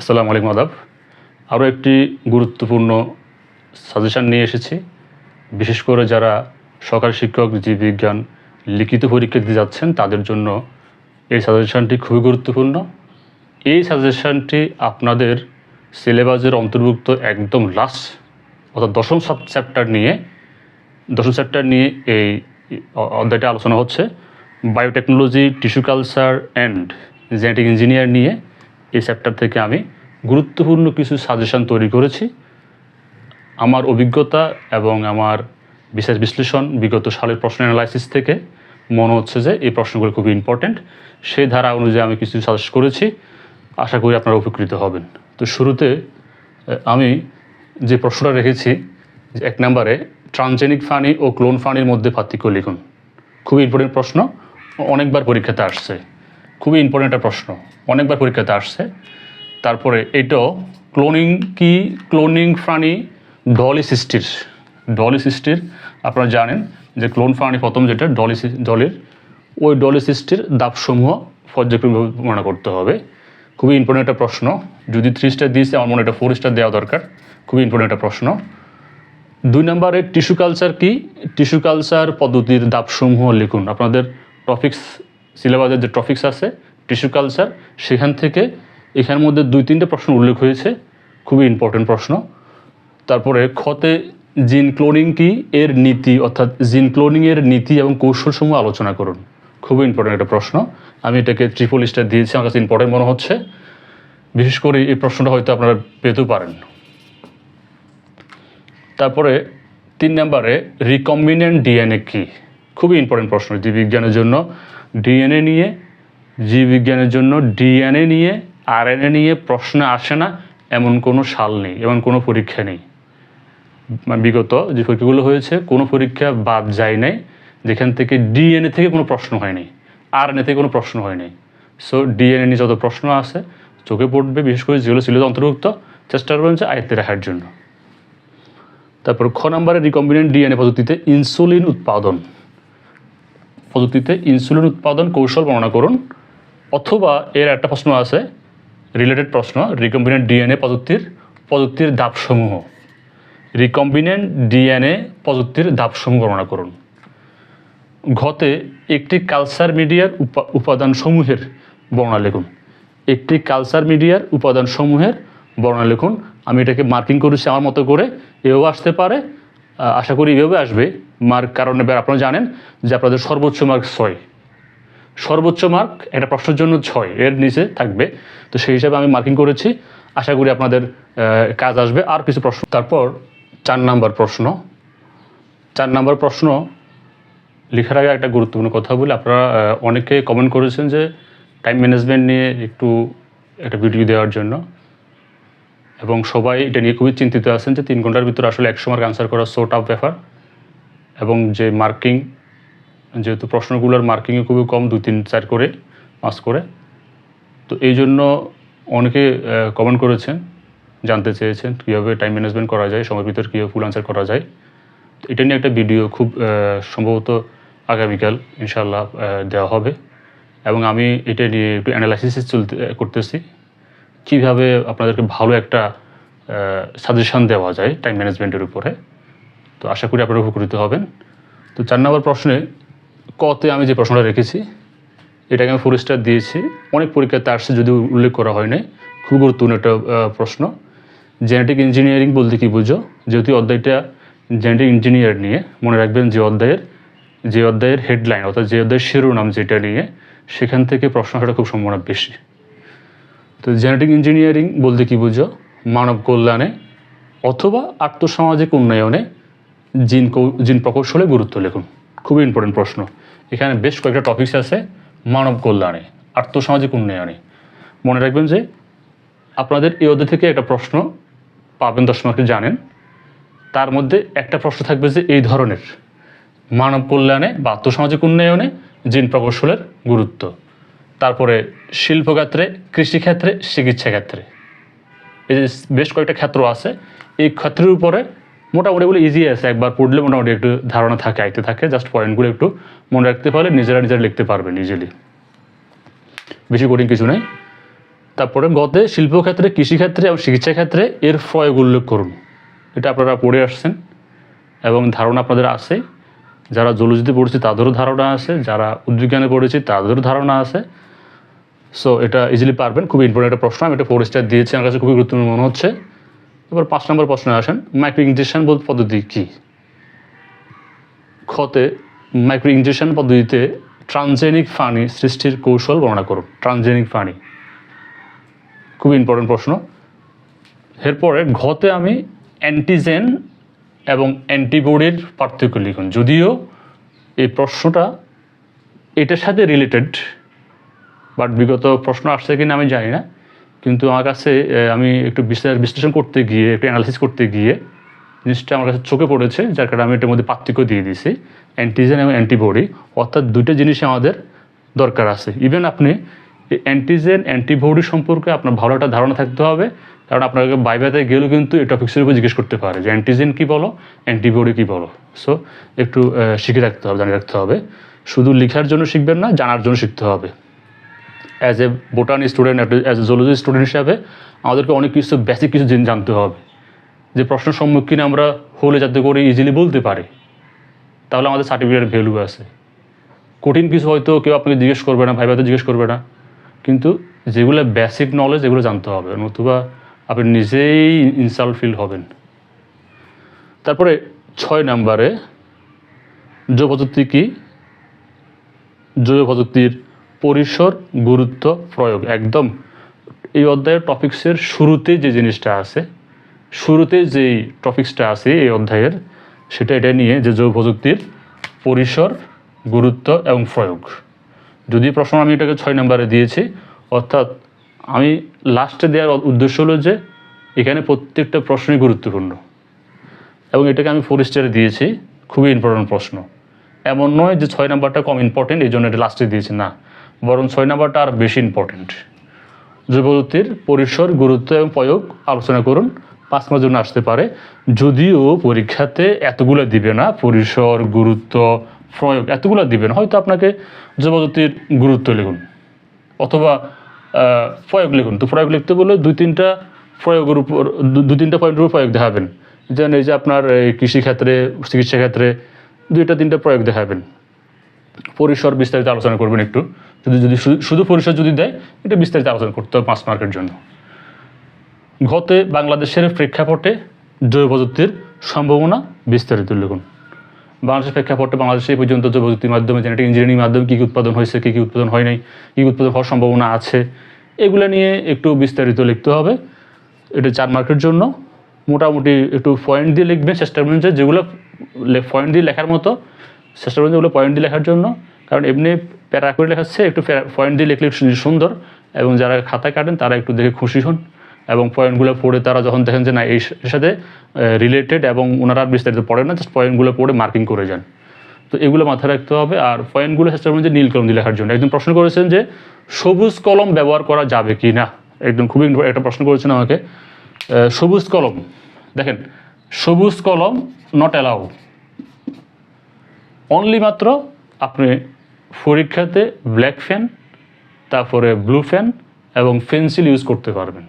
আসসালামু আলাইকুম আদাব। আরও একটি গুরুত্বপূর্ণ সাজেশান নিয়ে এসেছি। বিশেষ করে যারা সরকারি শিক্ষক, জীববিজ্ঞান, লিখিত পরীক্ষা দিতে যাচ্ছেন, তাদের জন্য এই সাজেশানটি খুবই গুরুত্বপূর্ণ। এই সাজেশানটি আপনাদের সিলেবাসের অন্তর্ভুক্ত একদম লাস্ট অর্থাৎ দশম সাব চ্যাপ্টার নিয়ে, দশম চ্যাপ্টার নিয়ে এই অধ্যায়টা আলোচনা হচ্ছে। Biotechnology tissue culture and genetic engineer নিয়ে। এই চ্যাপ্টার থেকে আমি গুরুত্বপূর্ণ কিছু সাজেশন তৈরি করেছি। আমার অভিজ্ঞতা এবং আমার বিশেষ বিশ্লেষণ বিগত সালের প্রশ্ন অ্যানালাইসিস থেকে মনে হচ্ছে যে এই প্রশ্নগুলো খুবই ইম্পর্ট্যান্ট সেই ধারা অনুযায়ী আমি কিছু সাজেস্ট করেছি। আশা করি আপনারা উপকৃত হবেন। তো শুরুতে আমি যে প্রশ্নটা রেখেছি, যে এক নম্বরে ট্রানজেনিক ফানি ও ক্লোন ফানির মধ্যে পার্থক্য লিখুন। খুবই ইম্পর্টেন্ট প্রশ্ন। অনেকবার পরীক্ষাতে আসছে। খুবই ইম্পর্টেন্ট একটা প্রশ্ন। অনেকবার পরীক্ষাতে আসছে। তারপরে এটাও ক্লোনিং কি? ক্লোনিং প্রাণী ডলি সৃষ্টির ডলি সৃষ্টির আপনারা জানেন যে ক্লোন প্রাণী প্রথম যেটা ডলি ডলির ওই ডলি সৃষ্টির দাপসমূহ পর্যায়ক্রমভাবে বর্ণনা করতে হবে। খুবই ইম্পর্টেন্ট একটা প্রশ্ন। যদি থ্রি স্টার দিয়েছে, আমার মনে এটা ফোর স্টার দেওয়া দরকার। খুবই ইম্পর্টেন্ট একটা প্রশ্ন। দুই নম্বরে টিস্যু কালচার কি? টিস্যু কালচার পদ্ধতির দাপসমূহ লিখুন। আপনাদের টপিক্স সিলেবাসের যে টপিক্স আছে টিস্যু কালচার সেখান থেকে এখানের মধ্যে দুই তিনটে প্রশ্ন উল্লেখ হয়েছে, খুবই ইম্পর্টেন্ট প্রশ্ন। তারপরে খতে জিন ক্লোনিং কি, এর নীতি, অর্থাৎ জিন ক্লোনিং এর নীতি এবং কৌশলসমূহ আলোচনা করুন। খুবই ইম্পর্টেন্ট একটা প্রশ্ন। আমি এটাকে ট্রিপল স্টার দিয়েছি, আমার কাছে ইম্পর্টেন্ট মনে হচ্ছে। বিশেষ করে এই প্রশ্নটা হয়তো আপনারা পেতেও পারেন। তারপরে তিন নম্বরে রিকম্বিনেন্ট ডিএনএ কি? খুবই ইম্পর্টেন্ট প্রশ্ন জীববিজ্ঞানের জন্য। ডিএনএ নিয়ে, জীববিজ্ঞানের জন্য ডিএনএ নিয়ে আরএনএ নিয়ে প্রশ্ন আসে না, এমন কোনো সাল নেই, এমন কোনো পরীক্ষা নেই। বিগত যে পরীক্ষাগুলো হয়েছে, কোনো পরীক্ষা বাদ যায় নাই, যেখান থেকে ডিএনএ থেকে কোনো প্রশ্ন হয়নি আরএনএ থেকে কোনো প্রশ্ন হয়নি সো ডিএনএ নিয়ে যত প্রশ্ন আছে চোখে পড়বে, বিশেষ করে যেগুলো ছিল অন্তর্ভুক্ত, চেষ্টা করবেন যে আয়ত্তে রাখার জন্য। তারপর খ নম্বরে রিকম্বিনেন্ট ডিএনএ পদ্ধতিতে ইনসুলিন উৎপাদন। পদ্ধতিতে ইনসুলিন উৎপাদন কৌশল বর্ণনা করুন, অথবা এর একটা প্রশ্ন আছে রিলেটেড প্রশ্ন রিকম্বিনেন্ট ডিএনএ পদ্ধতির পদ্ধতির ধাপসমূহ। রিকম্বিনেন্ট ডিএনএ পদ্ধতির ধাপসমূহ বর্ণনা করুন। ঘতে একটি কালচার মিডিয়ার উপা- উপাদানসমূহের বর্ণনা লিখুন। একটি কালচার মিডিয়ার উপাদানসমূহের বর্ণনা লিখুন। আমি এটাকে মার্কিং করেছি আমার মতো করে, এও আসতে পারে আশা করি এভাবে আসবে। মার্ক কারণ এবার আপনারা জানেন যে আপনাদের সর্বোচ্চ মার্ক ছয়। সর্বোচ্চ মার্ক একটা প্রশ্নের জন্য ছয়, এর নিচে থাকবে। তো সেই হিসাবে আমি মার্কিং করেছি। আশা করি আপনাদের কাজ আসবে। আর কিছু প্রশ্ন? তারপর চার নাম্বার প্রশ্ন। চার নাম্বার প্রশ্ন লেখার আগে একটা গুরুত্বপূর্ণ কথা বলি। আপনারা অনেকে কমেন্ট করেছেন যে টাইম ম্যানেজমেন্ট নিয়ে একটু একটা ভিডিও দেওয়ার জন্য। এবং সবাই এটা নিয়ে খুবই চিন্তিত আছেন যে তিন ঘণ্টার ভিতরে আসলে একশো মার্ক আনসার করা সো টাফ ব্যাপার। এবং যে মার্কিং যেহেতু প্রশ্নগুলোর মার্কিংও খুবই কম, দুই, তিন, চার করে, পাঁচ করে। তো এই জন্য অনেকে কমেন্ট করেছেন, জানতে চেয়েছেন কীভাবে টাইম ম্যানেজমেন্ট করা যায়, সময়ের ভিতরে কীভাবে ফুল আনসার করা যায়। তো এটা নিয়ে একটা ভিডিও খুব সম্ভবত আগামীকাল ইনশাল্লাহ দেওয়া হবে। এবং আমি এটা নিয়ে একটু অ্যানালাইসিস চলতে, করতেছি। কীভাবে আপনাদেরকে ভালো একটা সাজেশান দেওয়া যায় টাইম ম্যানেজমেন্টের উপরে? তো আশা করি আপনারা উপকৃত হবেন। তো চার নম্বর প্রশ্নে, কতে আমি যে প্রশ্নটা রেখেছি, এটাকে আমি ফোর স্টার দিয়েছি। অনেক পরীক্ষাতে আসছে যদিও উল্লেখ করা হয় নাই খুব গুরুত্বপূর্ণ একটা প্রশ্ন। জেনেটিক ইঞ্জিনিয়ারিং বলতে কি বুঝো? যেহেতু অধ্যায়টা জেনেটিক ইঞ্জিনিয়ার নিয়ে, মনে রাখবেন যে অধ্যায়ের যে অধ্যায়ের হেডলাইন অর্থাৎ যে অধ্যায়ের শিরোনাম যেটা নিয়ে, সেখান থেকে প্রশ্ন আসাটা খুব সম্ভাবনা বেশি। তো জেনেটিক ইঞ্জিনিয়ারিং বলতে কি বুঝো? মানব কল্যাণে অথবা আর্থসামাজিক উন্নয়নে জিন জিন প্রকৌশলে গুরুত্ব লিখুন। খুবই ইম্পর্টেন্ট প্রশ্ন। এখানে বেশ কয়েকটা টপিকস আছে মানব কল্যাণে আর্থসামাজিক উন্নয়নে। মনে রাখবেন যে আপনাদের এই অধ্যায় থেকে একটা প্রশ্ন পাবেন, দশ মার্কে জানেন। তার মধ্যে একটা প্রশ্ন থাকবে যে এই ধরনের মানব কল্যাণে বা আর্থসামাজিক উন্নয়নে জিন প্রকৌশলের গুরুত্ব। তারপরে শিল্পক্ষেত্রে, কৃষিক্ষেত্রে চিকিৎসা ক্ষেত্রে এই যে বেশ কয়েকটা ক্ষেত্র আছে, এই ক্ষেত্রের উপরে মোটামুটি বলে ইজি আছে। একবার পড়লে মোটামুটি একটু ধারণা থাকে আইতে থাকে। জাস্ট পয়েন্টগুলো একটু মনে রাখতে পারলে নিজেরা নিজেরা লিখতে পারবেন ইজিলি বেশি কঠিন কিছু নেই তারপরে গতে শিল্পক্ষেত্রে, কৃষিক্ষেত্রে এবং চিকিৎসা ক্ষেত্রে এর প্রয়োগ উল্লেখ করুন। এটা আপনারা পড়ে আসছেন এবং ধারণা আপনাদের আছে। যারা জলজিতে পড়েছে, তাদেরও ধারণা আছে। যারা উদ্বিজ্ঞানে পড়েছে, তাদেরও ধারণা আছে। সো এটা ইজিলি পারবেন। খুবই ইম্পর্টেন্ট একটা প্রশ্ন। আমি এটা ফোর স্টার দিয়েছি। আমার কাছে খুবই গুরুত্বপূর্ণ মনে হচ্ছে। এবার পাঁচ নম্বর প্রশ্নে আসেন। মাইক্রো ইঞ্জেকশন পদ্ধতি কী? ক্ষতে মাইক্রো ইঞ্জেকশন পদ্ধতিতে ট্রানজেনিক ফানি সৃষ্টির কৌশল বর্ণনা করুন। Transgenic funny. খুবই ইম্পর্টেন্ট প্রশ্ন। এরপরে ঘতে আমি অ্যান্টিজেন এবং অ্যান্টিবডির পার্থক্য লিখুন। যদিও এই প্রশ্নটা এটার সাথে রিলেটেড বাট বিগত প্রশ্ন আসছে কিনা আমি জানি না। কিন্তু আমার কাছে আমি একটু বিশ্লেষণ বিশ্লেষণ করতে গিয়ে, একটু অ্যানালিসিস করতে গিয়ে জিনিসটা আমার কাছে চোখে পড়েছে, যার কারণে আমি এটার মধ্যে পার্থক্য দিয়ে দিয়েছি। অ্যান্টিজেন এবং অ্যান্টিবডি অর্থাৎ দুটো জিনিস আমাদের দরকার আছে। ইভেন আপনি অ্যান্টিজেন অ্যান্টিবডি সম্পর্কে আপনার ভালো একটা ধারণা থাকতে হবে। কারণ আপনাকে বাইবাতে গেলেও কিন্তু এই টপিক্সের উপর জিজ্ঞেস করতে পারে যে অ্যান্টিজেন কী বলো অ্যান্টিবডি কী বলো। সো একটু শিখে রাখতে হবে, জানিয়ে রাখতে হবে। শুধু লেখার জন্য শিখবেন না, জানার জন্য শিখতে হবে। As a botany student as a zoology student হিসাবে আমাদেরকে অনেক কিছু বেসিক কিছু জিনিস জানতে হবে। যে প্রশ্নের সম্মুখীন আমরা হলে যাতে করে ইজিলি বলতে পারি, তাহলে আমাদের সার্টিফিকেটের ভ্যালু আছে। কঠিন কিছু হয়তো কেউ আপনাকে জিজ্ঞেস করবে না ভাইভাতে জিজ্ঞেস করবে না। কিন্তু যেগুলো বেসিক নলেজ এগুলো জানতে হবে, নতুবা আপনি নিজেই ইনসাল্ট ফিল হবেন। তারপরে ছয় নাম্বারে জৈব পদ্ধতি কী? জৈব পদ্ধতির পরিসর, গুরুত্ব, প্রয়োগ। একদম এই অধ্যায়ের টপিক্সের শুরুতে যে জিনিসটা আছে, শুরুতে যেই টপিক্সটা আছে এই অধ্যায়ের, সেটা এটা নিয়ে যে জৈব প্রযুক্তির পরিসর, গুরুত্ব এবং প্রয়োগ। যদি প্রশ্ন আমি এটাকে ছয় নম্বরে দিয়েছি, অর্থাৎ আমি লাস্টে দেওয়ার উদ্দেশ্য হলো যে, এখানে প্রত্যেকটা প্রশ্নই গুরুত্বপূর্ণ। এবং এটাকে আমি ফোর স্টারে দিয়েছি, খুবই ইম্পর্টেন্ট প্রশ্ন। এমন নয় যে ছয় নাম্বারটা কম ইম্পর্টেন্ট এই জন্য এটা লাস্টে দিয়েছি, না। বরং ছয় নাম্বারটা আর বেশি ইম্পর্টেন্ট যুবতীর পরিসর, গুরুত্ব এবং প্রয়োগ আলোচনা করুন। পাঁচ মাসের জন্য আসতে পারে, যদিও পরীক্ষাতে এতগুলো দিবে না, পরিসর, গুরুত্ব, প্রয়োগ এতগুলো দিবে না, হয়তো আপনাকে যুবতীর গুরুত্ব লিখুন। অথবা প্রয়োগ লিখুন। তো প্রয়োগ লিখতে বললে দুই তিনটা প্রয়োগের উপর, দু তিনটা পয়েন্টের উপর প্রয়োগ দেখাবেন। যেন এই যে আপনার এই কৃষিক্ষেত্রে চিকিৎসা ক্ষেত্রে দুইটা, তিনটা প্রয়োগ দেখাবেন। পরিসর বিস্তারিত আলোচনা করবেন একটু। যদি যদি শুধু- পরিসর যদি দেয়, এটা বিস্তারিত আলোচনা করতে হবে পাঁচ মার্কের জন্য। ঘতে বাংলাদেশের প্রেক্ষাপটে জৈব প্রযুক্তির সম্ভাবনা বিস্তারিত লিখুন। বাংলাদেশের প্রেক্ষাপটে বাংলাদেশে এই পর্যন্ত জৈব প্রযুক্তির মাধ্যমে জেনেটিক ইঞ্জিনিয়ারিং মাধ্যমে কী কী উৎপাদন হয়েছে, কী কী উৎপাদন হয় নাই, কী উৎপাদন হওয়ার সম্ভাবনা আছে, এগুলো নিয়ে একটু বিস্তারিত লিখতে হবে। এটা চার মার্কের জন্য। মোটামুটি একটু পয়েন্ট দিয়ে লিখবেন চেষ্টা করবেন যেগুলো পয়েন্ট দিয়ে লেখার মতো চেষ্টা করবেন যেগুলো পয়েন্ট দিয়ে লেখার জন্য। কারণ এমনি প্যারা করে লেখা হচ্ছে একটু পয়েন্ট দিয়ে লিখলে সুন্দর, এবং যারা খাতায় কাটেন তারা একটু দেখে খুশি হন, এবং পয়েন্টগুলো পড়ে তারা যখন দেখেন যে না, এই সাথে রিলেটেড এবং ওনারা আর বিস্তারিত পড়েন না জাস্ট পয়েন্টগুলো পড়ে মার্কিং করে যান। তো এগুলো মাথায় রাখতে হবে, আর পয়েন্টগুলো চেষ্টা করবেন যে নীল কলম দিয়ে লেখার জন্য। একদম প্রশ্ন করেছেন যে, সবুজ কলম ব্যবহার করা যাবে কি না? একদম খুবই একটা প্রশ্ন করেছেন আমাকে। সবুজ কলম, দেখেন, সবুজ কলম নট অ্যালাউ অনলি মাত্র আপনি পরীক্ষাতে ব্ল্যাক ফ্যান তারপরে ব্লু ফ্যান এবং পেন্সিল ইউজ করতে পারবেন।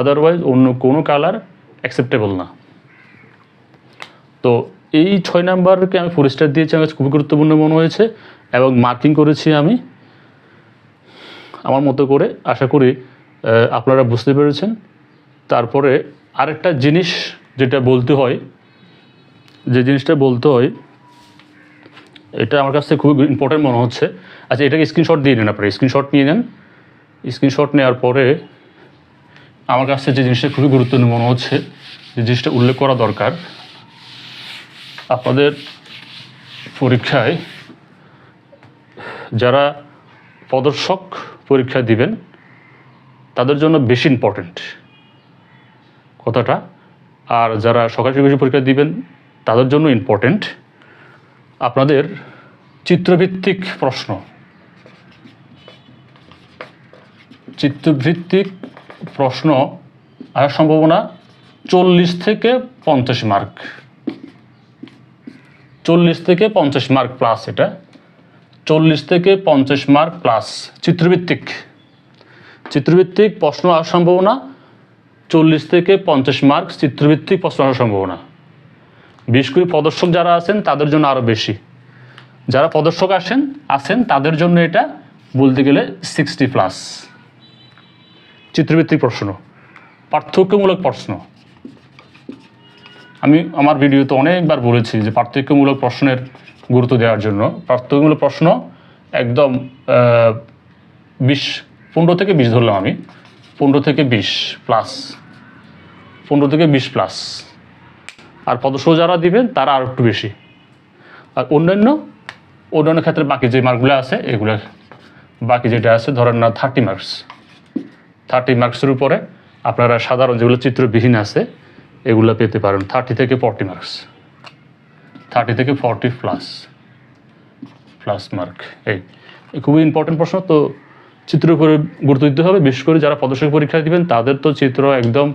আদারওয়াইজ অন্য কোনো কালার অ্যাকসেপ্টেবল না। তো এই ছয় নাম্বারকে আমি ফোর স্টার দিয়েছি, আমার খুবই গুরুত্বপূর্ণ মনে হয়েছে এবং মার্কিং করেছি আমি। আমার মতো করে আশা করি আপনারা বুঝতে পেরেছেন। তারপরে আরেকটা জিনিস যেটা বলতে হয়, যে জিনিসটা বলতে হয় এটা আমার কাছে খুবই ইম্পর্টেন্ট মনে হচ্ছে। আচ্ছা এটাকে স্ক্রিনশট দিয়ে নেন আপনারা স্ক্রিনশট নিয়ে নেন। স্ক্রিনশট নেওয়ার পরে আমার কাছে যে জিনিসটা খুবই গুরুত্বপূর্ণ মনে হচ্ছে, যে জিনিসটা উল্লেখ করা দরকার, আপনাদের পরীক্ষায় যারা প্রদর্শক পরীক্ষা দিবেন, তাদের জন্য বেশি ইম্পর্টেন্ট কথাটা। আর যারা সরকারি পরীক্ষা দিবেন, তাদের জন্য ইম্পর্টেন্ট আপনাদের চিত্রভিত্তিক প্রশ্ন। চিত্রভিত্তিক প্রশ্ন আসার সম্ভাবনা চল্লিশ থেকে পঞ্চাশ মার্ক। চল্লিশ থেকে পঞ্চাশ মার্ক প্লাস এটা। চল্লিশ থেকে পঞ্চাশ মার্ক প্লাস চিত্রভিত্তিক। চিত্রভিত্তিক প্রশ্ন আসার সম্ভাবনা চল্লিশ থেকে পঞ্চাশ মার্ক চিত্রভিত্তিক প্রশ্ন আসার সম্ভাবনা। বিশেষ করে প্রদর্শক যারা আছেন, তাদের জন্য আরও বেশি। যারা প্রদর্শক আসেন, আছেন, তাদের জন্য এটা বলতে গেলে সিক্সটি প্লাস চিত্রভিত্তিক প্রশ্ন। পার্থক্যমূলক প্রশ্ন। আমি আমার ভিডিওতে অনেকবার বলেছি যে পার্থক্যমূলক প্রশ্নের গুরুত্ব দেওয়ার জন্য। পার্থক্যমূলক প্রশ্ন একদম বিশ, পনেরো থেকে বিশ ধরলাম আমি। পনেরো থেকে বিশ প্লাস পনেরো থেকে বিশ প্লাস আর পদশো যারা দিবেন, তারা আর একটু বেশি। আর অন্যান্য অন্যান্য ক্ষেত্রে বাকি যে মার্কগুলো আছে, এগুলো বাকি যেটা আছে, ধরেন না থার্টি মার্কস থার্টি মার্কসের উপরে আপনারা সাধারণ যেগুলো চিত্রবিহীন আছে, এগুলো পেতে পারেন। থার্টি থেকে ফর্টি মার্কস থার্টি থেকে ফর্টি প্লাস প্লাস মার্ক এই খুবই ইম্পর্টেন্ট প্রশ্ন। তো চিত্রের উপরে গুরুত্ব দিতে হবে। বিশেষ করে যারা পদর্শক পরীক্ষা দিবেন, তাদের তো চিত্র একদম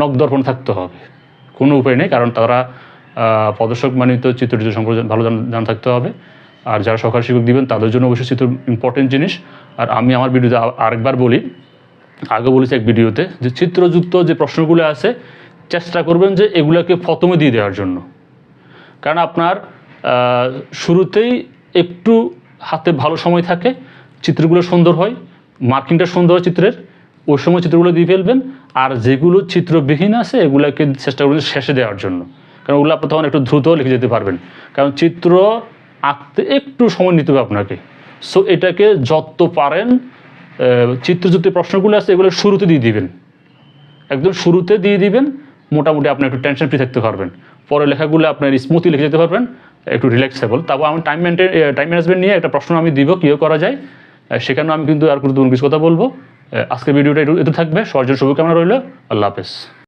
নকদর্পণ থাকতে হবে। কোনো উপায় নেই কারণ তারা আহ, পদর্শক মানে তো চিত্র চিত্র সম্পর্কে ভালো জান- থাকতে হবে। আর যারা সহকারী শিক্ষক দিবেন তাদের জন্য অবশ্যই চিত্র ইম্পর্টেন্ট জিনিস। আর আমি আমার ভিডিওতে আরেকবার বলি আগে বলেছি এক ভিডিওতে যে চিত্রযুক্ত যে প্রশ্নগুলো আছে চেষ্টা করবেন যে এগুলোকে প্রথমে দিয়ে দেওয়ার জন্য। কারণ আপনার শুরুতেই একটু হাতে ভালো সময় থাকে চিত্রগুলো সুন্দর হয় মার্কিংটা সুন্দর হয় চিত্রের ওই সময় চিত্রগুলো দিয়ে ফেলবেন। আর যেগুলো চিত্রবিহীন আছে, এগুলোকে চেষ্টা করবেন শেষে দেওয়ার জন্য। কারণ ওগুলো আপনি তখন একটু দ্রুত লিখে যেতে পারবেন। কারণ চিত্র আঁকতে একটু সময় নিতে হবে আপনাকে। সো এটাকে যত পারেন চিত্রযুক্ত প্রশ্নগুলো আছে, এগুলো শুরুতে দিয়ে দিবেন। একদম শুরুতে দিয়ে দিবেন, মোটামুটি আপনি একটু টেনশন ফ্রি থাকতে পারবেন। পরে লেখাগুলো আপনার স্মুথলি লিখে যেতে পারবেন, একটু রিল্যাক্সেবল তারপর আমি টাইম মেনটেন টাইম ম্যানেজমেন্ট নিয়ে একটা প্রশ্ন আমি দিব, কীভাবে করা যায়। সেখানেও আমি কিন্তু আর গুরুত্বপূর্ণ কিছু কথা বলব। আজকের ভিডিওটা একটু থাকবে। জন্য শুভকামনা রইল। আল্লাহ হাফেজ।